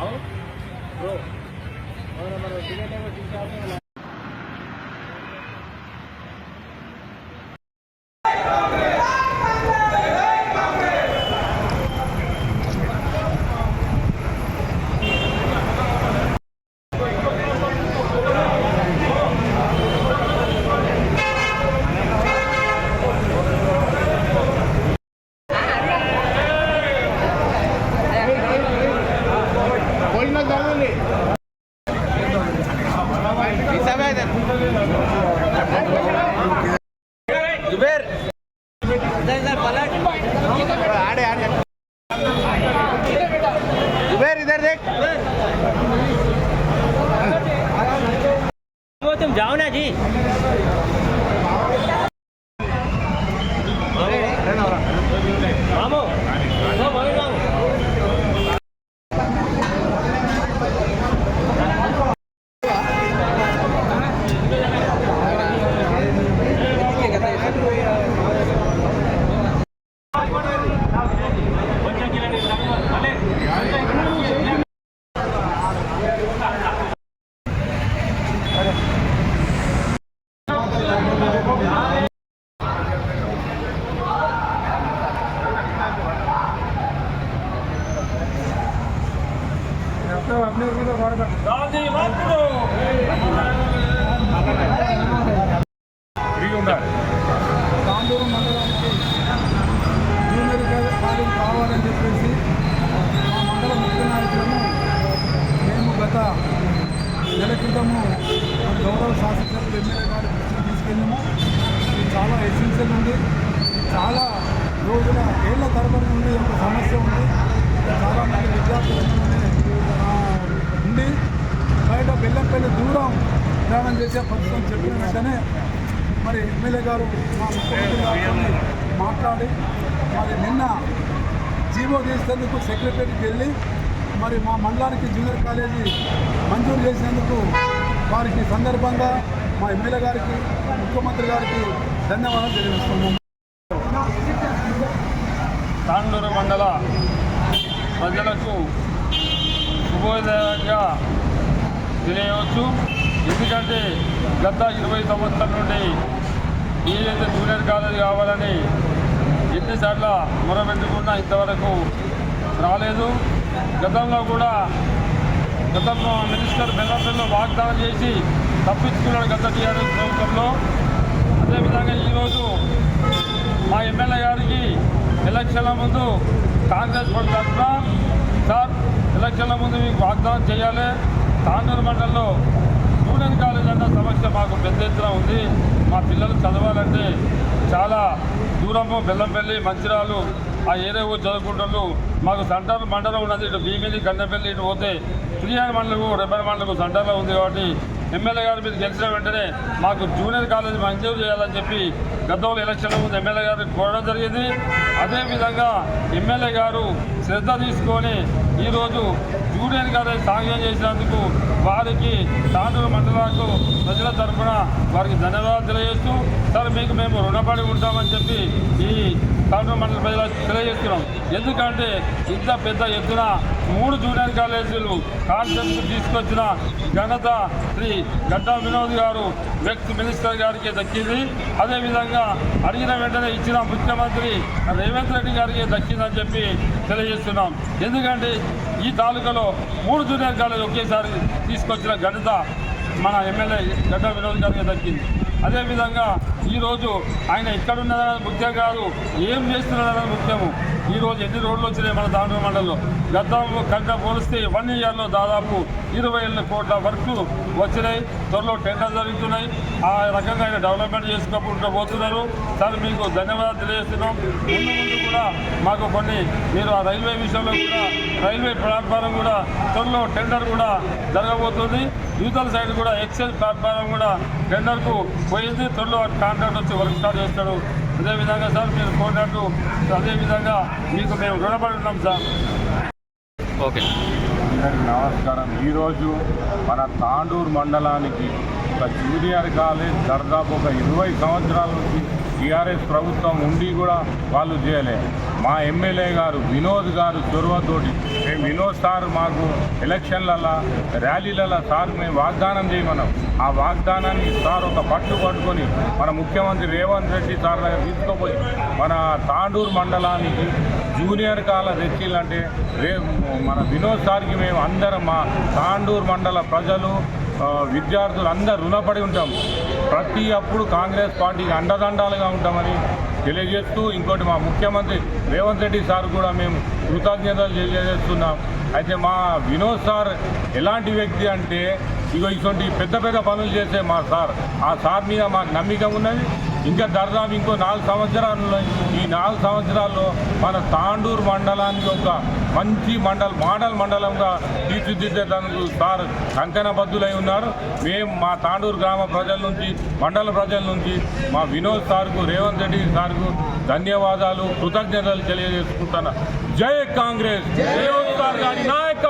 Bro అవునా మన ticket ఏమో తీసుకోవాలి जुबेर। आड़े आड़े। जुबेर इधर देख। वो तुम जाओ ना जी। मामो। తాండూరు మండలానికి జూనియర్ కాలేజ్ కావాలని చెప్పేసి మా మండల ముఖ్య నాయకులను మేము గత నెల క్రితము మన గౌరవ శాసనసభ్యులు ఎమ్మెల్యే గారి దృష్టికి తీసుకెళ్ళాము ఇది చాలా ఎసెన్షియల్ ఉంది చాలా రోజుల ఏళ్ళ తరబడి నుండి ఒక సమస్య ఉంది చాలామంది విద్యార్థులు ఉండి బయట బెల్లంపల్లి దూరం ప్రయాణం చేసే ప్రభుత్వం చెప్పిన వెంటనే మరి ఎమ్మెల్యే గారు మా ముఖ్యమంత్రి గారితో మాట్లాడి మరి నిన్న జీవో తీసేందుకు సెక్రటరీకి వెళ్ళి మరి మా మండలానికి జూనియర్ కాలేజీ మంజూరు చేసినందుకు వారికి సందర్భంగా మా ఎమ్మెల్యే గారికి ముఖ్యమంత్రి గారికి ధన్యవాదాలు తెలియజేస్తున్నాము. తాండూరు మండల ప్రజలకు శుభోదయంగా తెలియవచ్చు. ఎందుకంటే గత ఇరవై సంవత్సరాల నుండి ఏదైతే జూనియర్ కాలేజ్ కావాలని ఎన్నిసార్లు మొరబెట్టుకున్నా ఇంతవరకు రాలేదు. గతంలో కూడా గతంలో మినిస్టర్ బెల్లంపల్లిలో వాగ్దానం చేసి తప్పించుకున్నాడు గత టీఆర్ఎస్ ప్రభుత్వంలో. అదేవిధంగా ఈరోజు మా ఎమ్మెల్యే గారికి ఎలక్షన్ల ముందు కాంగ్రెస్ పార్టీ తరఫున సార్ ఎలక్షన్ల ముందు మీకు వాగ్దానం చేయాలి. తాండూరు మండలంలో జూనియర్ కాలేజ్ అన్న సమస్య మాకు పెద్ద ఎత్తున ఉంది. మా పిల్లలు చదవాలంటే చాలా దూరము బెల్లంపల్లి మంచిరాలు ఆ ఏరియా ఊరు చదువుకుంటున్నారు. మాకు సెంటర్ మండలం ఉన్నది. ఇటు భీమిది కన్నెపల్లి ఇటు పోతే ప్రియాని మండలకు రెబ్బర్ మండలకు సెంటర్లో ఉంది కాబట్టి ఎమ్మెల్యే గారు మీరు గెలిచిన వెంటనే మాకు జూనియర్ కాలేజ్ మంజూరు చేయాలని చెప్పి గతంలో ఎలక్షన్ల ముందు ఎమ్మెల్యే గారు కోరడం జరిగింది. అదేవిధంగా ఎమ్మెల్యే గారు శ్రద్ధ తీసుకొని ఈరోజు జూనియర్ కాలేజ్ సాంగ్యం చేసినందుకు వారికి తాండూరు మండలాలకు ప్రజల తరఫున వారికి ధన్యవాదాలు తెలియజేస్తూ సార్ మీకు మేము రుణపడి ఉంటామని చెప్పి ఈ తాండూరు మండల ప్రజలకు తెలియజేస్తున్నాం. ఎందుకంటే ఇంత పెద్ద ఎత్తున మూడు జూనియర్ కాలేజీలు కాన్సెప్ట్ తీసుకొచ్చిన ఘనత శ్రీ గడ్డా వినోద్ గారు వ్యక్తి మినిస్టర్ గారికి దక్కింది. అదేవిధంగా అడిగిన వెంటనే ఇచ్చిన ముఖ్యమంత్రి రేవంత్ రెడ్డి గారికి దక్కిందని చెప్పి తెలియజేస్తున్నాం. ఎందుకంటే ఈ తాలూకాలో మూడు జూనియర్ కాలేజ్ ఒకేసారి తీసుకొచ్చిన ఘనత మన ఎమ్మెల్యే గడ్డ వినోద్ గారికి దక్కింది. అదేవిధంగా ఈరోజు ఆయన ఎక్కడున్నారన్నది ముఖ్యం కాదు ఏం చేస్తున్నారన్నది ముఖ్యము. ఈరోజు ఎన్ని రోడ్లు వచ్చినాయి మన దాండ్ర మండలంలో? గతంలో కంట పోలిస్తే వన్ ఇయర్లో దాదాపు ఇరవై ఏళ్ళ కోట్ల వర్క్ వచ్చినాయి. త్వరలో టెండర్ జరుగుతున్నాయి. ఆ రకంగా ఆయన డెవలప్మెంట్ చేసుకుంటూ పోతున్నారు. సార్ మీకు ధన్యవాదాలు తెలియజేస్తున్నాం. ముందు ముందు కూడా మాకు కొన్ని మీరు ఆ రైల్వే విషయంలో కూడా రైల్వే ప్లాట్ఫారం కూడా త్వరలో టెండర్ కూడా జరగబోతుంది. యూతల సైడ్ కూడా ఎక్సైజ్ ప్లాట్ఫారం కూడా టెండర్కు పోయింది. త్వరలో కాంట్రాక్ట్ వచ్చి వర్క్ స్టార్ట్ చేస్తాడు అదేవిధంగా సార్ మీరు కోరినట్టు అదేవిధంగా మీకు మేము రుణపడి ఉన్నాం సార్. ఓకే. అందరికీ నమస్కారం. ఈరోజు మన తాండూరు మండలానికి ఒక జూనియర్ కాలేజ్ దాదాపు ఒక ఇరవై సంవత్సరాల నుంచి టీఆర్ఎస్ ప్రభుత్వం ఉండి కూడా వాళ్ళు చేయలే. మా ఎమ్మెల్యే గారు వినోద్ గారు చొరవతోటి మేము వినోద్ సార్ మాకు ఎలక్షన్లలో ర్యాలీలలో సార్ మేము వాగ్దానం చేయమన్నాం. ఆ వాగ్దానాన్ని సార్ ఒక పట్టు పట్టుకొని మన ముఖ్యమంత్రి రేవంత్ రెడ్డి సార్ దగ్గర తీసుకుపోయి మన తాండూరు మండలానికి జూనియర్ కాల తెచ్చిందంటే రే మన వినోద్ సార్కి మేము అందరం మా తాండూరు మండల ప్రజలు విద్యార్థులు అందరూ రుణపడి ఉంటాం. ప్రతి అప్పుడు కాంగ్రెస్ పార్టీకి అండదండాలుగా ఉంటామని తెలియజేస్తూ ఇంకోటి మా ముఖ్యమంత్రి రేవంత్ రెడ్డి సార్ కూడా మేము కృతజ్ఞతలు తెలియజేస్తున్నాం. అయితే మా వినోద్ సార్ ఎలాంటి వ్యక్తి అంటే ఇగో ఇటువంటి పెద్ద పెద్ద పనులు చేసే మా సార్. ఆ సార్ మీద మాకు నమ్మకం ఉన్నది. ఇంకా దాదాపు ఇంకో నాలుగు సంవత్సరాల్లో ఈ నాలుగు సంవత్సరాల్లో మన తాండూరు మండలానికి ఒక మంచి మండల మోడల్ మండలంగా తీర్చిదిద్దేందుకు సార్ కంకణబద్ధులై ఉన్నారు. మేము మా తాండూరు గ్రామ ప్రజల నుంచి మండల ప్రజల నుంచి మా వినోద్ సార్కు రేవంత్ రెడ్డి సార్కు ధన్యవాదాలు కృతజ్ఞతలు తెలియజేసుకుంటున్నా. జై కాంగ్రెస్! రేవంత్ సార్ గారి నాయకత్వం